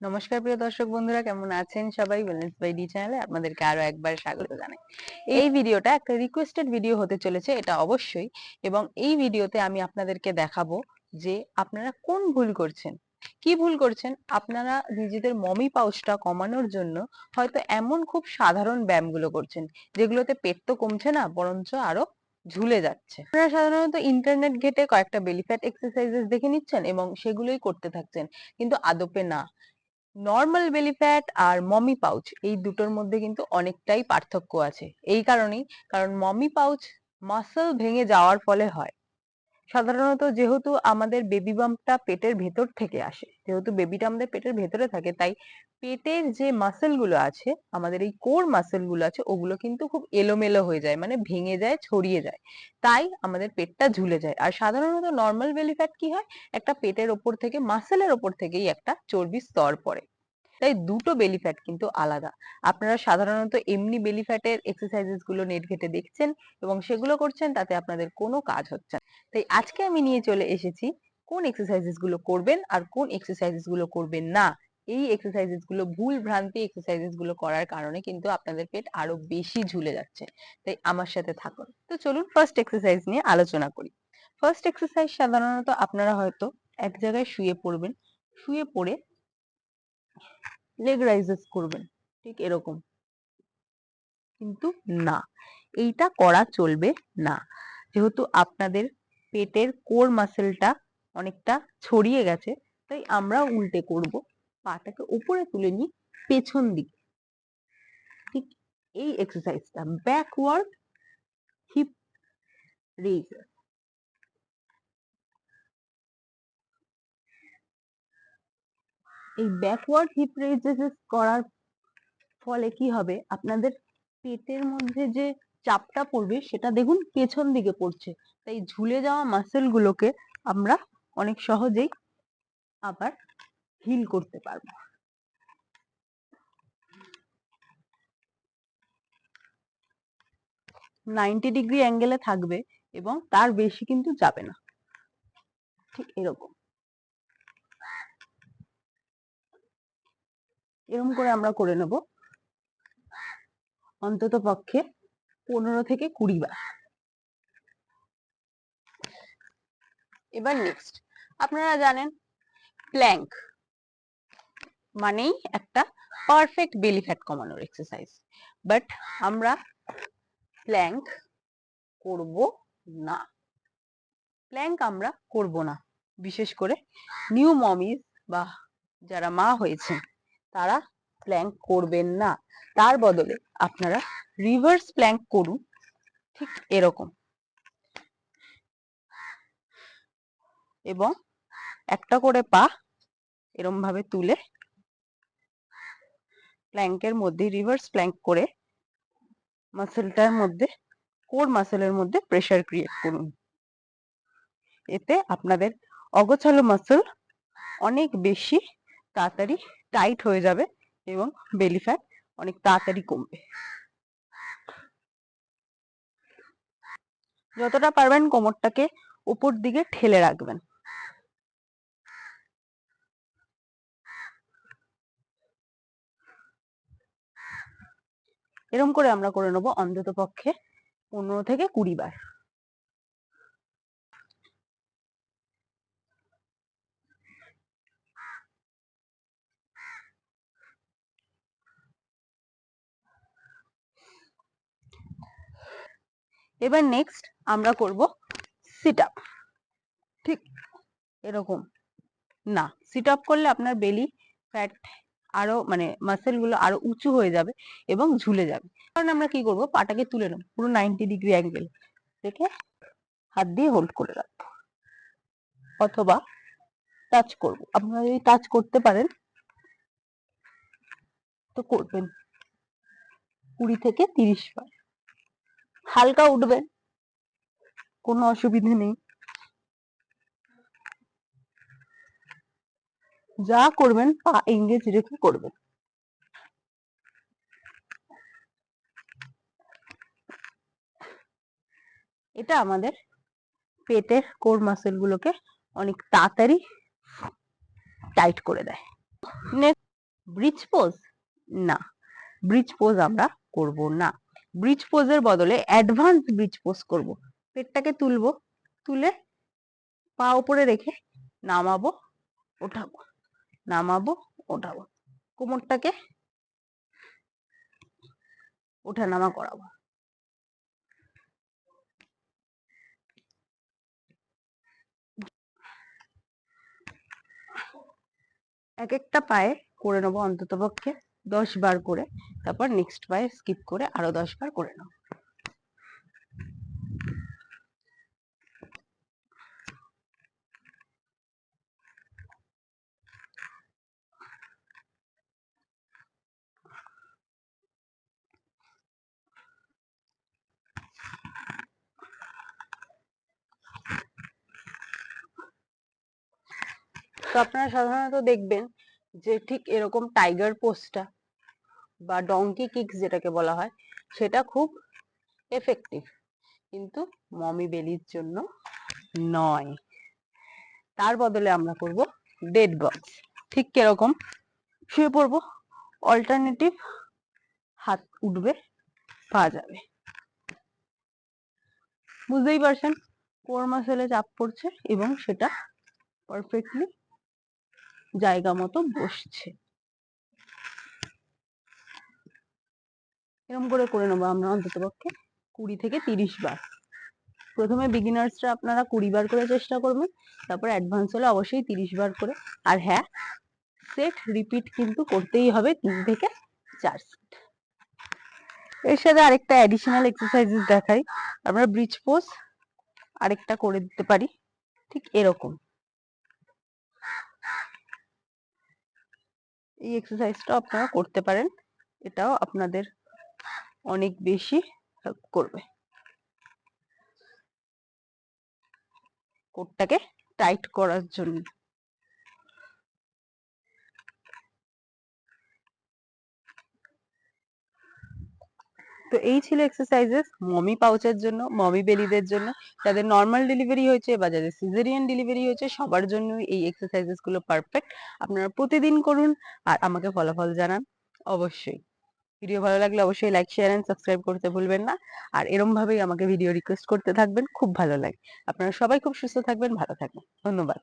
নমস্কার প্রিয় দর্শক বন্ধুরা, কেমন আছেন সবাই? ওয়েলনেস বাই ডি চ্যানেলে আপনাদেরকে আরও একবার স্বাগত জানাই। এই ভিডিওটা একটা রিকোয়েস্টেড ভিডিও হতে চলেছে, এটা অবশ্যই। এবং এই ভিডিওতে আমি আপনাদেরকে দেখাবো যে আপনারা কোন ভুল করছেন। কি ভুল করছেন? আপনারা নিজেদের মমি পাউচটা কমানোর জন্য হয়তো এমন খুব সাধারণ ব্যায়ামগুলো করছেন, যেগুলোতে পেট তো কমছে না, বরঞ্চ আরও ঝুলে যাচ্ছে। আপনারা সাধারণত ইন্টারনেট ঘেটে কয়েকটা বেলি ফ্যাট এক্সারসাইজেস দেখে নিচ্ছেন এবং সেগুলোই করতে থাকছেন, কিন্তু আদপে না। নর্মাল বেলি ফ্যাট আর মমি পাউচ এই দুটোর মধ্যে কিন্তু অনেকটাই পার্থক্য আছে। এই কারণেই, কারণ মমি পাউচ মাসল ভেঙে যাওয়ার ফলে হয়। সাধারণত যেহেতু আমাদের বেবি বাম্পটা পেটের ভেতর থেকে আসে, যেহেতু বেবিটা আমাদের পেটের ভেতরে থাকে, তাই পেটের যে মাসেলগুলো আছে, আমাদের এই কোর মাসেলগুলো আছে, ওগুলো কিন্তু খুব এলোমেলো হয়ে যায় মানে ভেঙে যায়, ছড়িয়ে যায়। তাই আমাদের পেটটা ঝুলে যায়। আর সাধারণত নর্মাল বেলি ফ্যাট কি হয়? একটা পেটের ওপর থেকে মাসেলের ওপর থেকেই একটা চর্বির স্তর পড়ে। তাই দুটো বেলি ফ্যাট কিন্তু আলাদা। আপনারা সাধারণত এমনি বেলি ফ্যাটের এক্সারসাইজেসগুলো নেট ঘেটে দেখছেন এবং সেগুলো করছেন, তাতে আপনাদের কোনো কাজ হচ্ছে না। তাই আজকে আমি নিয়ে চলে এসেছি কোন এক্সারসাইজেসগুলো করবেন আর কোন এক্সারসাইজেসগুলো করবেন না। এই এক্সারসাইজেসগুলো ভুল ভ্রান্তি এক্সারসাইজেসগুলো করার কারণে কিন্তু আপনাদের পেট আরও বেশি ঝুলে যাচ্ছে। তাই আমার সাথে থাকুন। তো চলুন ফার্স্ট এক্সারসাইজ নিয়ে আলোচনা করি। ফার্স্ট এক্সারসাইজ সাধারণত আপনারা হয়তো এক জায়গায় শুয়ে পড়বেন, শুয়ে পড়ে লেগ রাইজেস করবেন, ঠিক এরকম। কিন্তু না, এইটা করা চলবে না। যেহেতু আপনাদের পেটের কোর মাসেলটা অনেকটা ছড়িয়ে গেছে, তাই আমরা উল্টে করব, পাটাকে উপরে তুলে নিই পেছন দিকে। ঠিক এই এক্সারসাইজটা ব্যাকওয়ার্ড হিপ রেজার এই ব্যাকওয়ার্ড হিপ রেজেস করার ফলে কি হবে? আপনাদের পেটের মধ্যে যে চাপটা পড়বে সেটা দেখুন পেছন দিকে পড়ছে। তাই ঝুলে যাওয়া মাসেল গুলোকে আমরা অনেক সহজেই আবার হিল করতে পারব। নাইনটি ডিগ্রি অ্যাঙ্গেলে থাকবে এবং তার বেশি কিন্তু যাবে না। ঠিক এরকম। এরকম করে আমরা করে নেব। অন্তত পক্ষে পনেরো থেকে কুড়ি বার। এবার নেক্সট আপনারা জানেন প্ল্যাঙ্ক মানেই একটা পারফেক্ট বেলি ফ্যাট কমানোর এক্সারসাইজ বাট আমরা প্ল্যাঙ্ক করব না। প্ল্যাঙ্ক আমরা করব না। বিশেষ করে নিউ মমিজ বা যারা মা হয়েছে তারা প্ল্যাঙ্ক করবেন না। তার বদলে আপনারা রিভার্স প্ল্যাঙ্ক করুন, ঠিক এরকম। এবং একটা করে পা এরম ভাবে তুলে প্ল্যাঙ্কের মধ্যে রিভার্স প্ল্যাঙ্ক করে মাসেলটার মধ্যে কোর মাসেলের মধ্যে প্রেসার ক্রিয়েট করুন। এতে আপনাদের অগোছালো মাসেল অনেক বেশি তাড়াতাড়ি টাইট হয়ে যাবে। এবং বেলি ফ্যাট অনেক তাড়াতাড়ি কমবে। যতটা পারবেন কোমরটাকে উপর দিকে ঠেলে রাখবেন। এরম করে আমরা করে নেব অন্তত পক্ষে পনেরো থেকে কুড়ি বার। এবার নেক্সট আমরা করব সিট আপ ঠিক এরকম। না সিট আপ করলে আপনার বেলি ফ্যাট আরও মানে মাসেলগুলো আরও উঁচু হয়ে যাবে এবং ঝুলে যাবে। কারণ আমরা কি করব? পাটাকে তুলে নেব, পুরো নাইনটি ডিগ্রি অ্যাঙ্গেল রেখে হাত দিয়ে হোল্ড করে রাখব। অথবা টাচ করব। আপনারা যদি টাচ করতে পারেন, তো করবেন। কুড়ি থেকে তিরিশ বার। হালকা উঠবে। কোনো অসুবিধে নেই। যা করবেন পা এঙ্গেজ রেখে করবেন। এটা আমাদের পেটের কোর মাসেল গুলোকে অনেক তাড়াতাড়ি টাইট করে দেয়। ব্রিজ পোজ না ব্রিজ পোজ আমরা করব না। ব্রিজ পোজের বদলে অ্যাডভান্স ব্রিজ পোজ করব। পেটটাকে তুলবো, তুলে পা উপরে রেখে নামাবো, ওঠাবো নামাবো, ওঠাবো। কোমরটাকে ওঠা নামা করাবো। এক একটা পায়ে করে নেব অন্তত পক্ষে দশ বার করে, তারপর নেক্সট পায়ে স্কিপ করে আরও দশ বার করে নাও। তো আপনারা সাধারণত দেখবেন যে ঠিক এরকম টাইগার পোস্টটা বা ডঙ্কি কিক্স যেটাকে বলা হয়, সেটা খুব এফেক্টিভ কিন্তু মমি বেলির জন্য নয়। তার বদলে আমরা করব ডেড বক্স ঠিক কীরকম? শুয়ে পড়ব অল্টারনেটিভ হাত উঠবে, পা যাবে। বুঝতেই পারছেন? কোর মাসেলে চাপ পড়ছে এবং সেটা পারফেক্টলি জায়গা মতো বসছে। এরকম করে করে নেব আমরা অন্তত পক্ষে কুড়ি থেকে তিরিশ বার। প্রথমে বিগিনার্সরা আপনারা কুড়ি বার করে চেষ্টা করবেন, তারপর অ্যাডভান্স হলে অবশ্যই তিরিশ বার করে। আর হ্যাঁ সেট রিপিট কিন্তু করতেই হবে তিন থেকে চার সেট এর সাথে আরেকটা অ্যাডিশনাল এক্সারসাইজেস দেখাই। আমরা ব্রিজ পোজ আরেকটা করে দিতে পারি। ঠিক এরকম। এই এক্সারসাইজটা আপনারা করতে পারেন। এটাও আপনাদের অনেক বেশি হেল্প করবে। কোটটাকে টাইট করার জন্য। তো এই ছিল এক্সারসাইজেস মমি পাউচের জন্য মমি বেলিদের জন্য। যাদের নর্মাল ডেলিভারি হয়েছে বা যাদের সিজারিয়ান ডেলিভারি হয়েছে, সবার জন্য এই এক্সারসাইজেসগুলো পারফেক্ট আপনারা প্রতিদিন করুন আর আমাকে ফলাফল জানান, অবশ্যই। ভিডিও ভালো লাগলে অবশ্যই লাইক শেয়ার এন্ড সাবস্ক্রাইব করতে ভুলবেন না। আর এরম ভাবেই আমাকে ভিডিও রিকোয়েস্ট করতে থাকবেন, খুব ভালো লাগে। আপনারা সবাই খুব সুস্থ থাকবেন, ভালো থাকবেন। ধন্যবাদ।